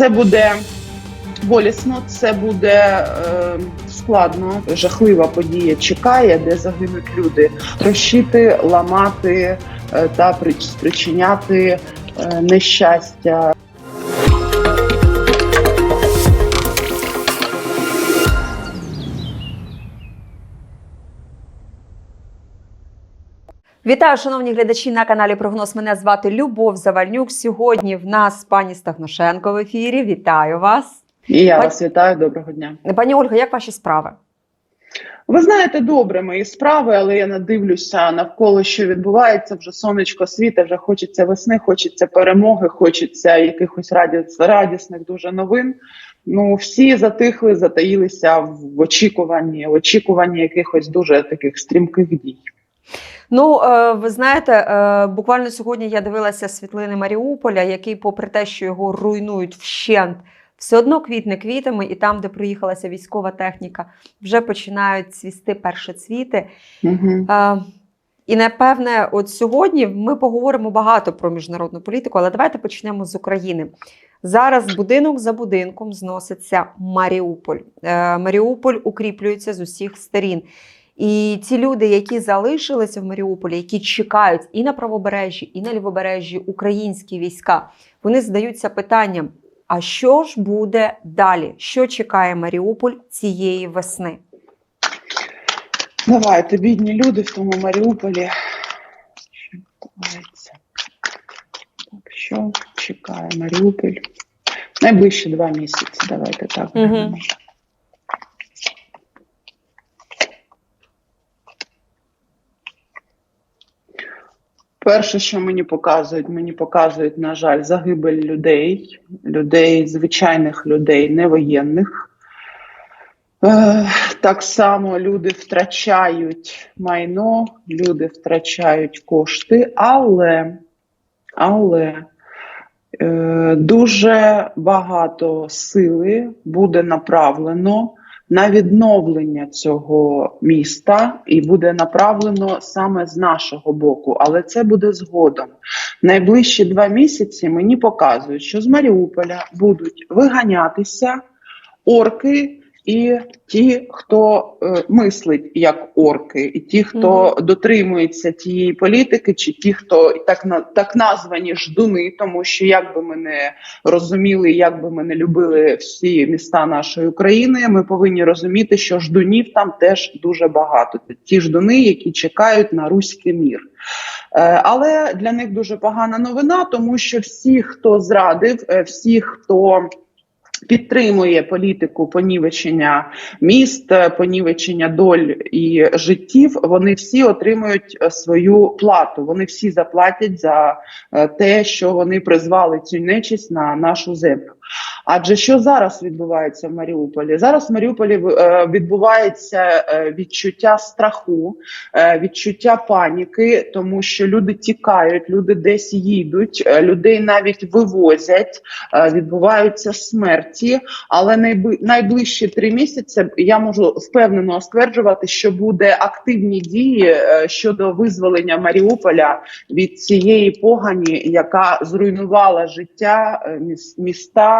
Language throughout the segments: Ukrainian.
Це буде болісно, це буде е, складно. Жахлива подія чекає, де загинуть люди. Трощити, ламати е, та причиняти е, нещастя. Вітаю, шановні глядачі на каналі Прогноз. Мене звати Любов Завальнюк. Сьогодні в нас пані Стагношенко в ефірі. Вітаю вас, І я Пані- вас вітаю. Доброго дня. пані Ольга. Як ваші справи? Ви знаєте добре мої справи, але я надивлюся навколо, що відбувається. Вже сонечко світе, вже хочеться весни, хочеться перемоги, хочеться якихось раді- радісних дуже новин. Ну всі затихли, затаїлися в очікуванні, в очікуванні якихось дуже таких стрімких дій. Ну, е, ви знаєте, е, буквально сьогодні я дивилася світлини Маріуполя, який, попри те, що його руйнують вщент, все одно квітне квітами, і там, де проїхалася військова техніка, вже починають цвісти першоцвіти. Угу. Е, І напевне, от сьогодні ми поговоримо багато про міжнародну політику, але давайте почнемо з України. Зараз будинок за будинком зноситься Маріуполь. Маріуполь укріплюється з усіх сторін. І ці люди, які залишилися в Маріуполі, які чекають і на правобережжі, і на лівобережжі українські війська, вони задаються питанням: а що ж буде далі? Що чекає Маріуполь цієї весни? Давайте, бідні люди в тому Маріуполі. Що відбувається? Так, що чекає Маріуполь? Найближчі два місяці. Давайте так. Мгм. Перше, що мені показують, мені показують, на жаль, загибель людей, людей, звичайних людей, не воєнних. Е, Так само люди втрачають майно, люди втрачають кошти, але, але е, дуже багато сили буде направлено на відновлення цього міста і буде направлено саме з нашого боку, але це буде згодом. Найближчі два місяці мені показують, що з Маріуполя будуть виганятися орки. І ті, хто е, мислить як орки, і ті, хто дотримується тієї політики, чи ті, хто так на так названі ждуни, тому що як би ми не розуміли, як би ми не любили всі міста нашої України, ми повинні розуміти, що ждунів там теж дуже багато. Це ті ждуни, які чекають на руський мір. Е, Але для них дуже погана новина, тому що всі, хто зрадив, е, всі, хто підтримує політику понівечення міст, понівечення доль і життів, вони всі отримують е, свою плату. Вони всі заплатять за е, те, що вони призвали цю нечисть на нашу землю. Адже що зараз відбувається в Маріуполі? Зараз в Маріуполі е, відбувається е, відчуття страху, е, відчуття паніки, тому що люди тікають, люди десь їдуть, людей навіть вивозять, відбуваються смерті. Але найближчі три місяці я можу впевнено стверджувати, що буде активні дії щодо визволення Маріуполя від цієї погані, яка зруйнувала життя міста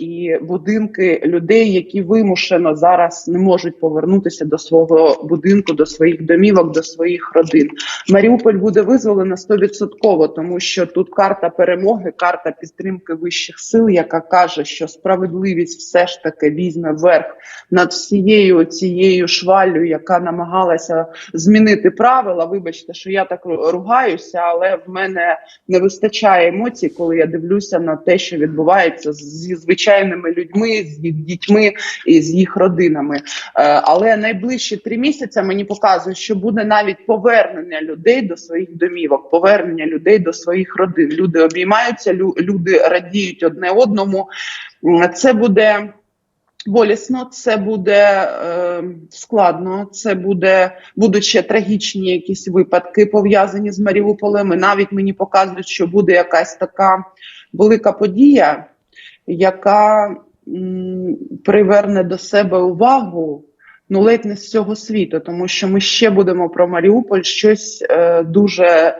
і будинки людей, які вимушено зараз не можуть повернутися до свого будинку, до своїх домівок, до своїх родин. Маріуполь буде визволена 100%, тому що тут карта перемоги, карта підтримки вищих сил, яка каже, що справедливість все ж таки візьме верх над всією цією шваллю, яка намагалася змінити правила. Вибачте, що я так ругаюся, але в мене не вистачає емоцій, коли я дивлюся на те, що відбувається зі звичайними людьми, з їх дітьми і з їх родинами. Е, Але найближчі три місяці мені показують, що буде навіть повернення людей до своїх домівок, повернення людей до своїх родин. Люди обіймаються, люди радіють одне одному. Це буде. Болісно, це буде е, складно, це буде будуть ще трагічні якісь випадки пов'язані з Маріуполем. І навіть мені показують, що буде якась така велика подія, яка м, приверне до себе увагу ну ледь не з цього світу, тому що ми ще будемо про Маріуполь щось е, дуже,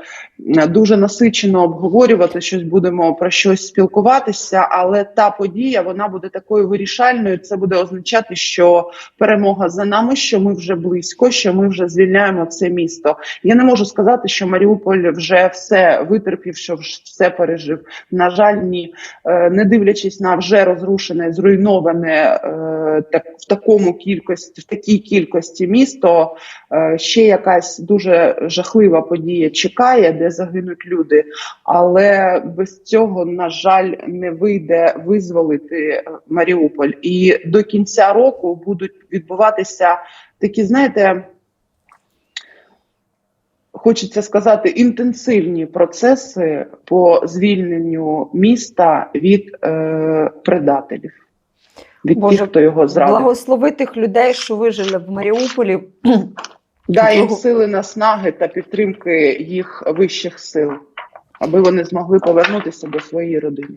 дуже насичено обговорювати, щось будемо про щось спілкуватися. Але та подія вона буде такою вирішальною. Це буде означати, що перемога за нами, що ми вже близько, що ми вже звільняємо це місто. Я не можу сказати, що Маріуполь вже все витерпів, що все пережив. На жаль, ні. Е, не дивлячись на вже розрушене, зруйноване е, так в такому кількості, в такій кількості місто. е, Ще якась дуже жахлива подія чекає, де загинуть люди. Але без цього, на жаль, не вийде визволити е, Маріуполь. І до кінця року будуть відбуватися такі, знаєте. Хочеться сказати інтенсивні процеси по звільненню міста від е, предателів, від Боже, тих, хто його зрадив. Благослови тих людей, що вижили в Маріуполі. Дай їм сили наснаги та підтримки їх вищих сил, аби вони змогли повернутися до своєї родини.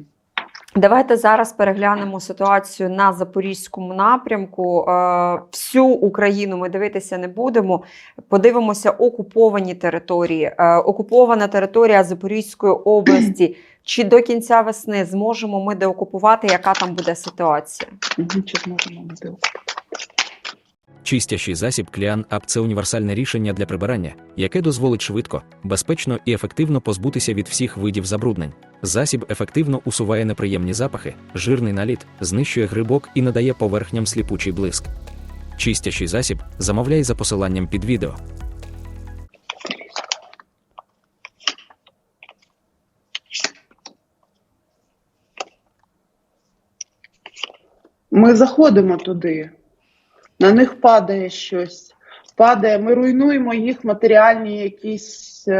Давайте зараз переглянемо ситуацію на запорізькому напрямку. Е, Всю Україну ми дивитися не будемо. Подивимося окуповані території. Е, Окупована територія Запорізької області. Чи до кінця весни зможемо ми деокупувати? Яка там буде ситуація? Чи зможемо ми це Чистящий засіб Кліан Ап це універсальне рішення для прибирання, яке дозволить швидко, безпечно і ефективно позбутися від всіх видів забруднень. Засіб ефективно усуває неприємні запахи, жирний наліт, знищує грибок і надає поверхням сліпучий блиск. Чистящий засіб замовляй за посиланням під відео. Ми заходимо туди, на них падає щось, падає. Ми руйнуємо їх матеріальні якісь. Е,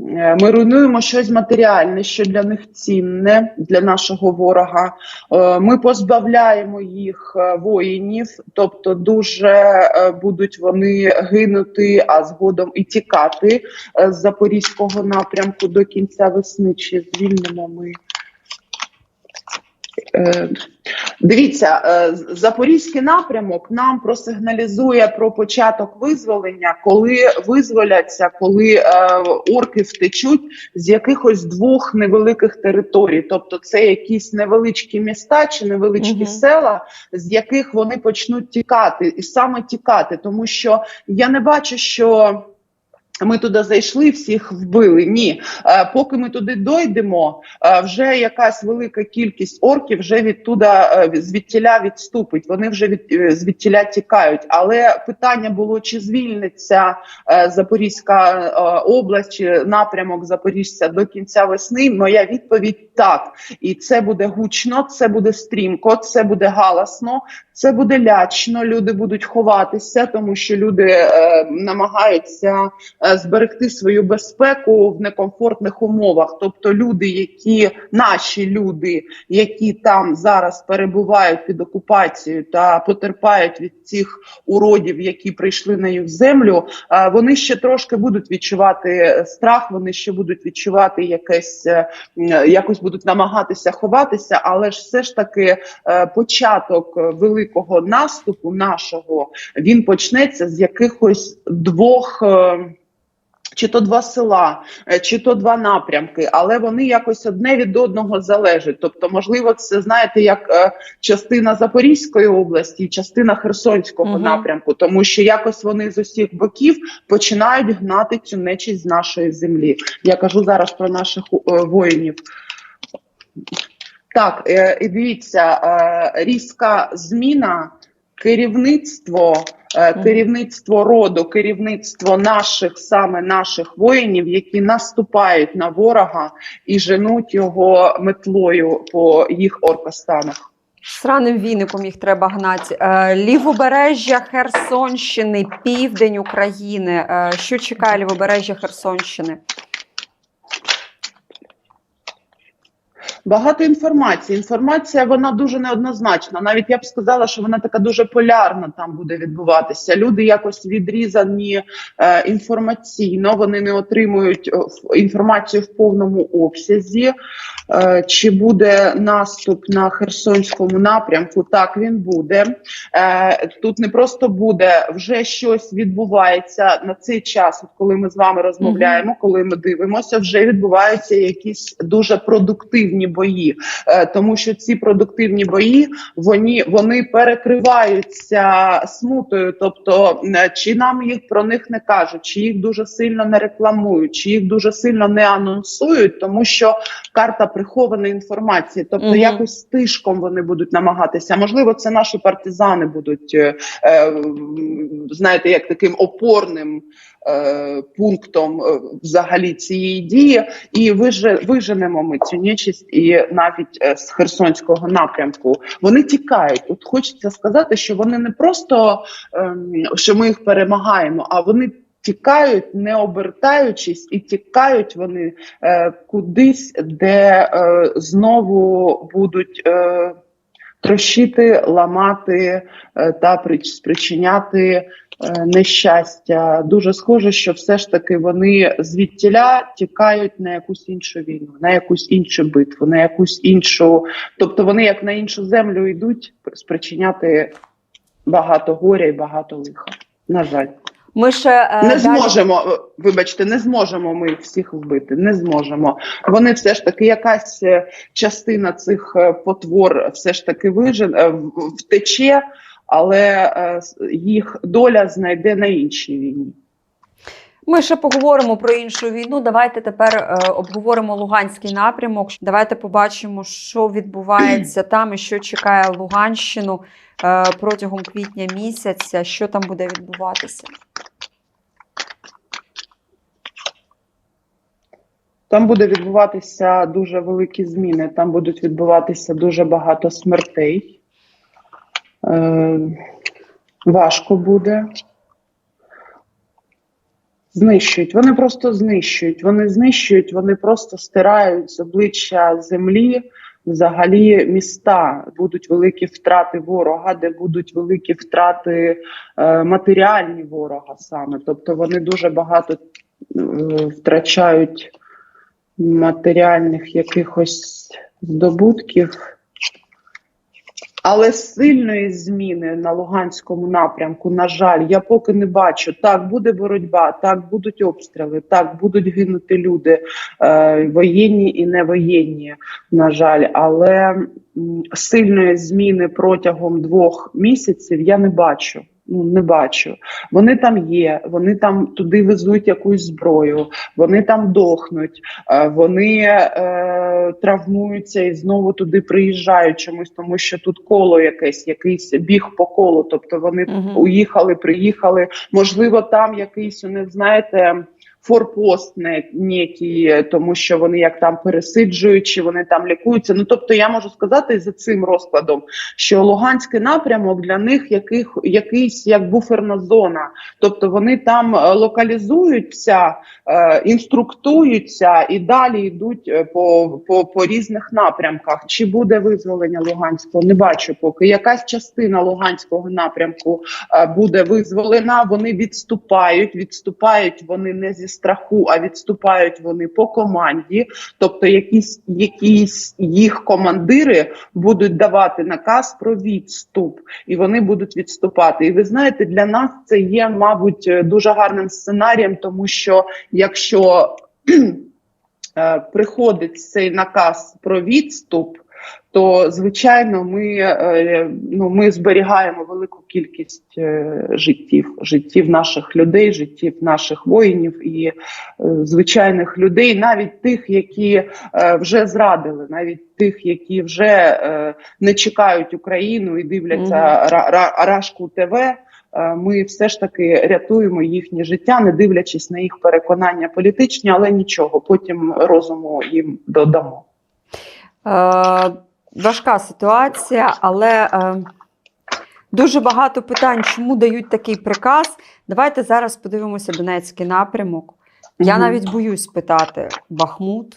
е, ми руйнуємо щось матеріальне, що для них цінне, для нашого ворога. Е, Ми позбавляємо їх воїнів, тобто дуже будуть вони гинути, а згодом і тікати з запорізького напрямку до кінця весни. Чи звільнимо ми? Е, Дивіться, е, запорізький напрямок нам просигналізує про початок визволення, коли визволяться, коли е, орки втечуть з якихось двох невеликих територій. Тобто, це якісь невеличкі міста чи невеличкі Мгм. села, з яких вони почнуть тікати, і саме тікати, тому що я не бачу, що. Ми туди зайшли, всіх вбили. Ні, Е, поки ми туди дойдемо, е, вже якась велика кількість орків вже відтуда е, звідтіля відступить. Вони вже від звідтіля тікають. Але питання було: чи звільниться Запорізька область чи напрямок Запоріжця до кінця весни? Моя відповідь так. І це буде гучно, це буде стрімко, це буде галасно, це буде лячно. Люди будуть ховатися, тому що люди намагаються зберегти свою безпеку в некомфортних умовах. Тобто, люди, які наші люди, які там зараз перебувають під окупацією та потерпають від цих уродів, які прийшли на їх землю, е, вони ще трошки будуть відчувати е, страх. Вони ще будуть відчувати якесь е, якось будуть намагатися ховатися, але ж все ж таки е, початок е, великого наступу нашого він почнеться з якихось двох. Чи то два села, е, чи то два напрямки, але вони якось одне від одного залежать. Тобто, можливо, це знаєте, як е, частина Запорізької області, і частина Херсонського Мгм. напрямку, тому що якось вони з усіх боків починають гнати цю нечість з нашої землі. Я кажу зараз про наших е, воїнів. Так, і дивіться, різка зміна, керівництво. Керівництво роду, керівництво наших саме наших воїнів, які наступають на ворога і женуть його метлою по їх оркостанах. Сраним віником їх треба гнати. Е, Лівобережжя Херсонщини, південь України. Е, Що чекає лівобережжя Херсонщини? Багато інформації. Інформація вона дуже неоднозначна. Навіть я б сказала, що вона така дуже полярна там буде відбуватися. Люди якось відрізані е, інформаційно, вони не отримують е, інформацію в повному обсязі. Е, чи буде наступ на Херсонському напрямку? Так він буде. Е, тут не просто буде, вже щось відбувається на цей час, коли ми з вами розмовляємо, коли ми дивимося, вже відбуваються якісь дуже продуктивні бої, Е, тому що ці продуктивні бої вони, вони перекриваються смутою. Тобто, е, чи нам їх про них не кажуть, чи їх дуже сильно не рекламують, чи їх дуже сильно не анонсують, тому що карта прихованої інформації, тобто Мгм. якось стишком вони будуть намагатися. Можливо, це наші партизани будуть, е, е, знаєте, як таким опорним пунктом е, взагалі цієї дії, і виже, виженемо ми цю нечисть і навіть е, з Херсонського напрямку. Вони тікають. От хочеться сказати, що вони не просто ем, що ми їх перемагаємо, а вони. Тікають, не обертаючись, і тікають вони е, кудись, де е, знову будуть е, трощити, ламати е, та прич- спричиняти е, нещастя. Дуже схоже, що все ж таки вони звідтіля тікають на якусь іншу війну, на якусь іншу битву, на якусь іншу. Тобто вони як на іншу землю йдуть спричиняти багато горя і багато лиха. На жаль. Ми ще е, Не далі- зможемо, е, вибачте, не зможемо ми всіх вбити. Не зможемо. Вони все ж таки, якась е, частина цих е, потвор все ж таки вижен е, втече, але е, їх доля знайде на іншій війні. Ми ще поговоримо про іншу війну. Давайте тепер е, обговоримо Луганський напрямок. Давайте побачимо, що відбувається там і що чекає Луганщину е, протягом квітня місяця, що там буде відбуватися. Там буде відбуватися дуже великі зміни. Там будуть відбуватися дуже багато смертей. Е, важко буде. Знищують. Вони просто знищують. Вони знищують, вони просто стирають з обличчя землі. Взагалі міста будуть великі втрати ворога, де будуть великі втрати е, матеріальні ворога саме. Тобто вони дуже багато е, втрачають матеріальних якихось здобутків. Але сильної зміни на Луганському напрямку, на жаль, я поки не бачу. Так, буде боротьба, так будуть обстріли, так будуть гинути люди, е, воєнні і невоєнні, на жаль. Але м, сильної зміни протягом двох місяців я не бачу. Ну, не бачу. Вони там є, вони там туди везуть якусь зброю, вони там дохнуть, е, вони е, травмуються і знову туди приїжджають чомусь, тому що тут коло якесь, якийсь біг по колу. Тобто вони угу. уїхали, приїхали. Можливо, там якийсь у них, знаєте. Форпост некий, тому що вони як там пересиджують, вони там лікуються. Ну тобто, я можу сказати за цим розкладом, що Луганський напрямок для них яких якийсь як буферна зона. Тобто вони там е, локалізуються, е, інструктуються і далі йдуть е, по, по, по різних напрямках. Чи буде визволення Луганського? Не бачу поки. Якась частина Луганського напрямку буде визволена. Вони відступають. Відступають вони не зі страху, а відступають вони по команді. Тобто, якісь якісь їх командири будуть давати наказ про відступ, і вони будуть відступати. І ви знаєте, для нас це є, мабуть, е, дуже гарним сценарієм, тому що якщо е, приходить цей наказ про відступ, то звичайно ми, е, ну, ми зберігаємо велику кількість е, життів, життів наших людей, життів наших воїнів і е, звичайних людей, навіть тих, які вже зрадили, навіть тих, які вже не чекають Україну і дивляться. Ра- Ра- Рашку ТВ. Ми все ж таки рятуємо їхнє життя, не дивлячись на їх переконання політичні, але нічого, потім розуму їм додамо. Е, важка ситуація, але е, дуже багато питань, чому дають такий приказ. Давайте зараз подивимося Донецький напрямок. Я навіть боюсь питати Бахмут,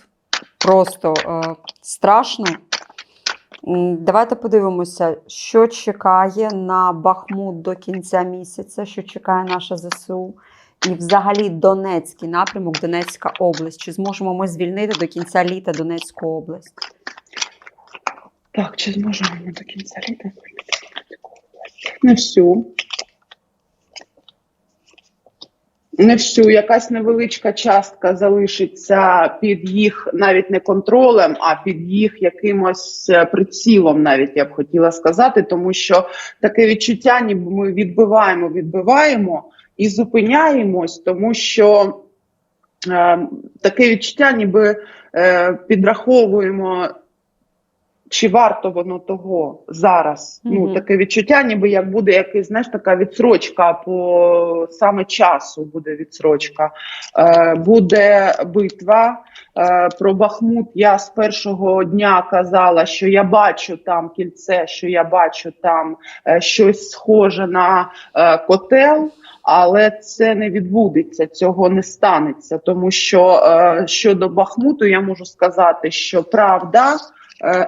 просто е, страшно. Давайте подивимося, що чекає на Бахмут до кінця місяця, що чекає наша ЗСУ, і взагалі Донецький напрямок, Донецька область. Чи зможемо ми звільнити до кінця літа Донецьку область? Так, чи зможемо ми до кінця літа? Не всю. Не всю, якась невеличка частка залишиться під їх навіть не контролем, а під їх якимось е, прицілом, навіть я б хотіла сказати, тому що таке відчуття, ніби ми відбиваємо, відбиваємо і зупиняємось, тому що е, таке відчуття, ніби е, підраховуємо. Чи варто воно того зараз? Мгм. Ну таке відчуття, ніби як буде якась знаєш, така відсрочка по саме часу. Буде відсрочка. Е, буде битва. Е, про Бахмут я з першого дня казала, що я бачу там кільце, що я бачу там е, щось схоже на е, котел. Але це не відбудеться, цього не станеться. Тому що е, щодо Бахмуту, я можу сказати, що правда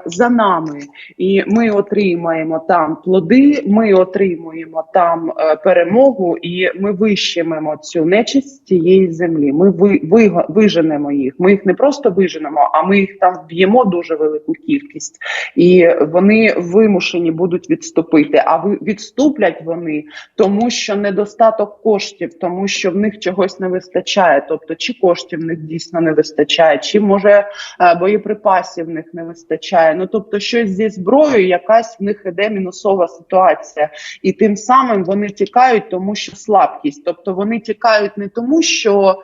за нами, і ми отримаємо там плоди, ми отримуємо там е, перемогу, і ми вищемемо цю нечисть цієї землі. Ми ви, ви, виженемо їх. Ми їх не просто виженемо, а ми їх там вб'ємо дуже велику кількість, і вони вимушені будуть відступити. А ви відступлять вони тому що недостаток коштів, тому що в них чогось не вистачає. Тобто, чи коштів в них дійсно не вистачає, чи може е, боєприпасів в них не вистачає. Ну тобто, щось зі зброєю, якась в них іде мінусова ситуація, і тим самим вони тікають, тому що слабкість. Тобто вони тікають не тому, що.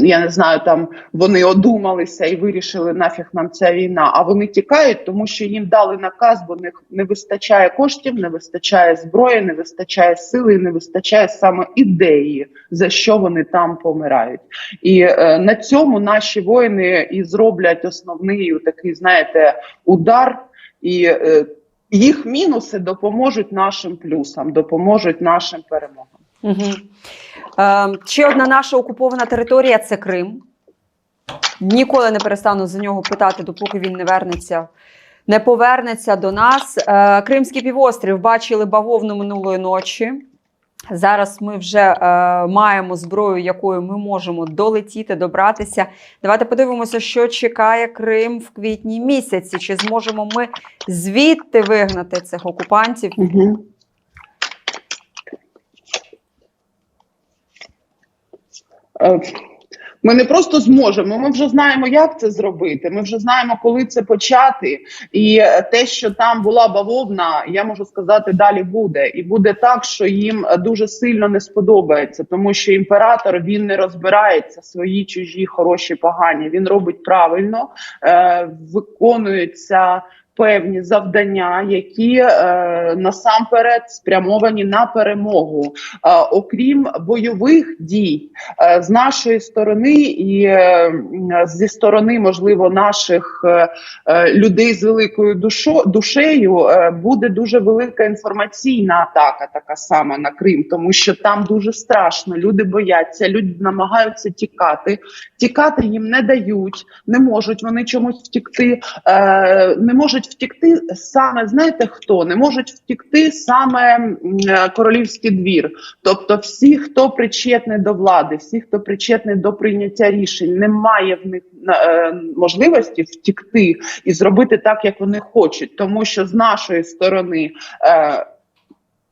Я не знаю, там вони одумалися і вирішили нафіг нам ця війна. А вони тікають, тому що їм дали наказ, бо них не вистачає коштів, не вистачає зброї, не вистачає сили, і не вистачає саме ідеї, за що вони там помирають. І е, на цьому наші воїни і зроблять основний такий, знаєте, удар і. Е, їх мінуси допоможуть нашим плюсам, допоможуть нашим перемогам. Угу. Е, ще одна наша окупована територія це Крим. Ніколи не перестану за нього питати, допоки він не вернеться, не повернеться до нас. Е, Кримський півострів бачили бавовну минулої ночі. Зараз ми вже е, маємо зброю, якою ми можемо долетіти, добратися. Давайте подивимося, що чекає Крим в квітні місяці. Чи зможемо ми звідти вигнати цих окупантів? Угу. Ми не просто зможемо, ми вже знаємо, як це зробити. Ми вже знаємо, коли це почати. І е, те, що там була бавовна, я можу сказати, далі буде. І буде так, що їм е, дуже сильно не сподобається, тому що імператор він не розбирається свої чужі, хороші, погані. Він робить правильно, е, виконується певні завдання, які е, насамперед спрямовані на перемогу, е, окрім бойових дій е, з нашої сторони і е, зі сторони, можливо, наших е, е, людей з великою душо, душею е, буде дуже велика інформаційна атака, така сама на Крим, тому що там дуже страшно. Люди бояться, люди намагаються тікати. Тікати їм не дають, не можуть вони чомусь втікти, е, не можуть втікти саме. Знаєте хто? Не можуть втікти саме е, королівський двір. Тобто, всі, хто причетний до влади, всі, хто причетний до прийняття рішень, немає в них е, можливості втікти і зробити так, як вони хочуть, тому що з нашої сторони. Е,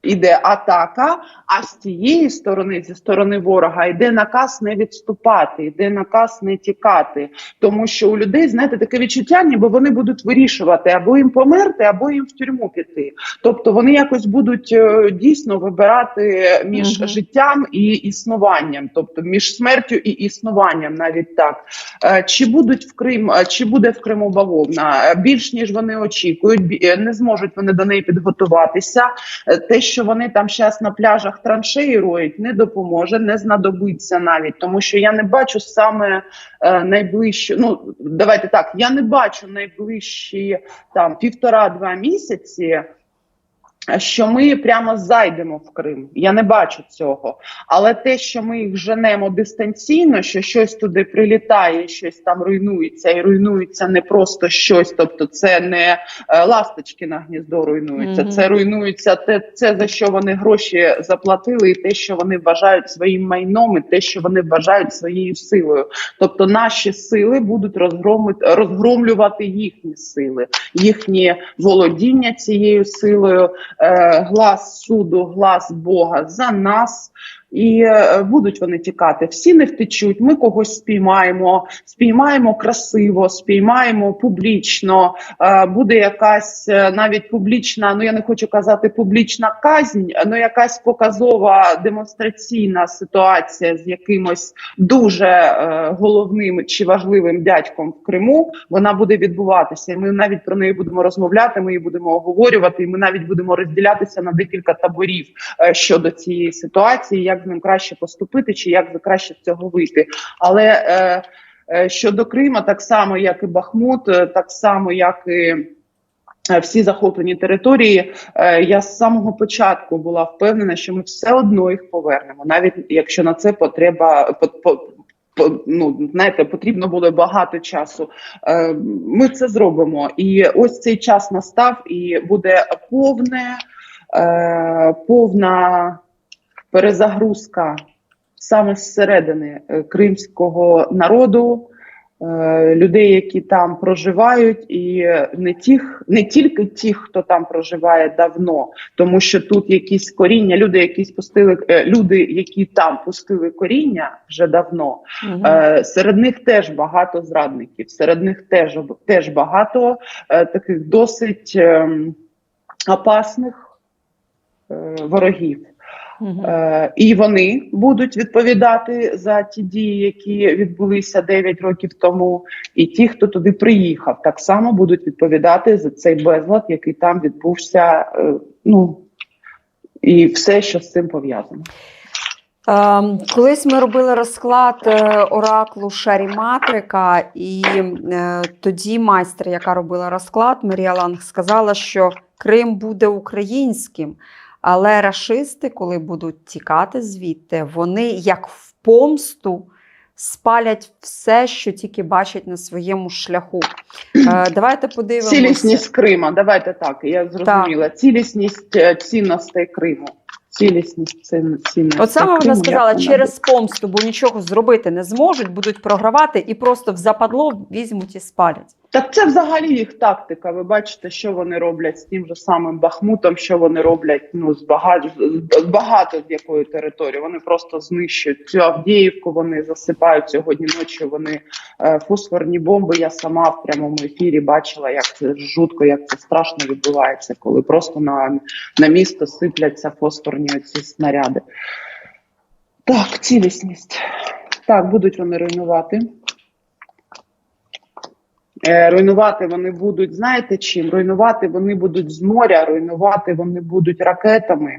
Іде атака, а з тієї сторони, зі сторони ворога, йде наказ не відступати, йде наказ не тікати. Тому що у людей, знаєте, таке відчуття, ніби вони будуть вирішувати або їм померти, або їм в тюрму піти. Тобто вони якось будуть е, дійсно вибирати між Мгм. життям і існуванням, тобто між смертю і існуванням, навіть так. Е, Чи будуть в Крим, е, чи буде в Криму бавовна? Більш ніж вони очікують, не зможуть вони до неї підготуватися. Те, що вони там зараз на пляжах траншеї роють, не допоможе, не знадобиться навіть, тому що я не бачу саме е, найближче. Ну давайте так, я не бачу найближчі там півтора-два місяці. Що ми прямо зайдемо в Крим. Я не бачу цього. Але те, що ми їх женемо дистанційно, що щось туди прилітає, щось там руйнується, і руйнується не просто щось, тобто це не е, ласточки на гніздо руйнуються, Мгм. це руйнується те, це за що вони гроші заплатили, і те, що вони вважають своїм майном, і те, що вони вважають своєю силою. Тобто наші сили будуть розгромлювати їхні сили, їхні володіння цією силою, глас суду, глас Бога за нас. І е, будуть вони тікати. Всі не втечуть. Ми когось спіймаємо, спіймаємо красиво, спіймаємо публічно. Е, буде якась е, навіть публічна, ну я не хочу казати публічна казнь, ну якась показова демонстраційна ситуація з якимось дуже головним чи важливим дядьком в Криму. Вона буде відбуватися. Ми навіть про неї будемо розмовляти. Ми її будемо обговорювати. І ми навіть будемо розділятися на декілька таборів щодо цієї ситуації, як з ним краще поступити, чи як краще з цього вийти. Але е, е, щодо Крима, так само як і Бахмут, е, так само як і. е, Всі захоплені території, я з самого початку була впевнена, що ми все одно їх повернемо, навіть якщо на це потреба по, по, ну знаєте, потрібно було багато часу. Ми це зробимо, і ось цей час настав, і буде повне, повна перезагрузка саме зсередини е, кримського народу. е, Людей, які там проживають, і не тих, не тільки ті, хто там проживає давно, тому що тут якісь коріння, люди, які пустили е, люди, які там пустили коріння вже давно. Е, серед них теж багато зрадників, серед них теж теж багато таких досить е, опасних ворогів. Е, і вони будуть відповідати за ті дії, які відбулися 9 років тому. І ті, хто туди приїхав, так само будуть відповідати за цей безлад, який там відбувся. е, ну і все, що з цим пов'язано. Ем, Колись ми робили розклад е, ораклу Шарі Матрика, і тоді майстер, яка робила розклад, Марія Ланг, сказала, що Крим буде українським, але рашисти, коли будуть тікати звідти, вони як в помсту спалять все, що тільки бачать на своєму шляху. Е, Давайте подивимося. Цілісність Крима. Давайте так. Я зрозуміла. Цілісність е, цінностей Криму. Цілісність цін- От саме вона сказала через помсту, бо нічого зробити не зможуть, будуть програвати і просто в западло візьмуть і спалять. Так це взагалі їх тактика. Ви бачите, що вони роблять з тим же самим Бахмутом, що вони роблять ну з багато з багато з якої території. Вони просто знищують цю Авдіївку. Вони засипають сьогодні ночі. Вони е, фосфорні бомби. Я сама в прямому ефірі бачила, як це жутко, як це страшно відбувається, коли просто на, на місто сипляться фосфорні оці снаряди. Так, цілісність. Так, будуть вони руйнувати. Е, Руйнувати вони будуть, знаєте чим? Руйнувати вони будуть з моря, руйнувати вони будуть ракетами,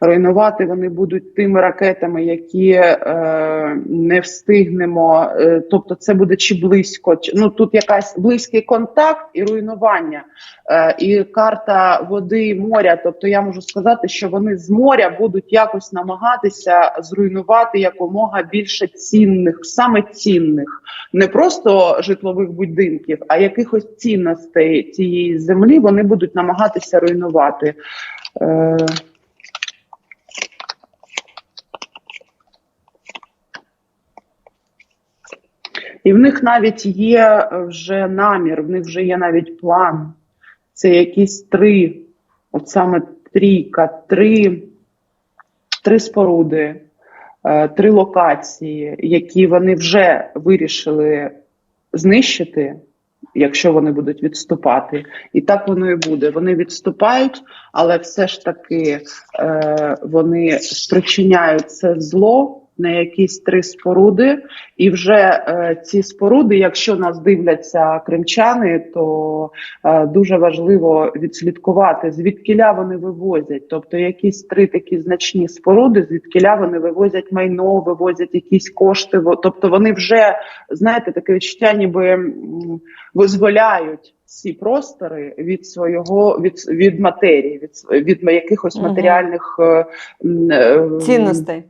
руйнувати вони будуть тими ракетами, які е, не встигнемо. Е, тобто, це буде чи близько, чи, ну тут якась близький контакт і руйнування, е, і карта води і моря. Тобто, я можу сказати, що вони з моря будуть якось намагатися зруйнувати якомога більше цінних, саме цінних не просто житлових будинків, а якихось цінностей цієї землі вони будуть намагатися руйнувати. Е, І в них навіть є вже намір, в них вже є навіть план. Це якісь три, от саме трійка, три, три споруди, е, три локації, які вони вже вирішили знищити, якщо вони будуть відступати. І так воно і буде. Вони відступають, але все ж таки е, вони спричиняють це зло на якісь три споруди, і вже е, ці споруди, якщо нас дивляться кримчани, то е, дуже важливо відслідкувати, звідкіля вони вивозять. Тобто якісь три такі значні споруди, звідкіля вони вивозять майно, вивозять якісь кошти. Тобто вони вже знаєте таке відчуття, ніби визволяють ці простори від свого від, від матерії, від, від якихось матеріальних е, Цінностей.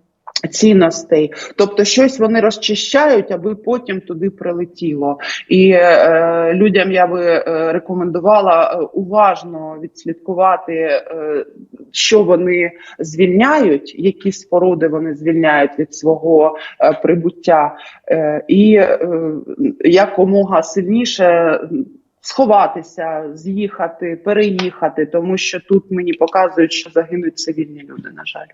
Цінностей. Тобто щось вони розчищають, аби потім туди прилетіло. І е, людям я би е, рекомендувала е, уважно відслідкувати, е, що вони звільняють, які споруди вони звільняють від свого е, прибуття, е, і е, якомога сильніше. Сховатися, з'їхати, переїхати, тому що тут мені показують, що загинуть цивільні люди, на жаль.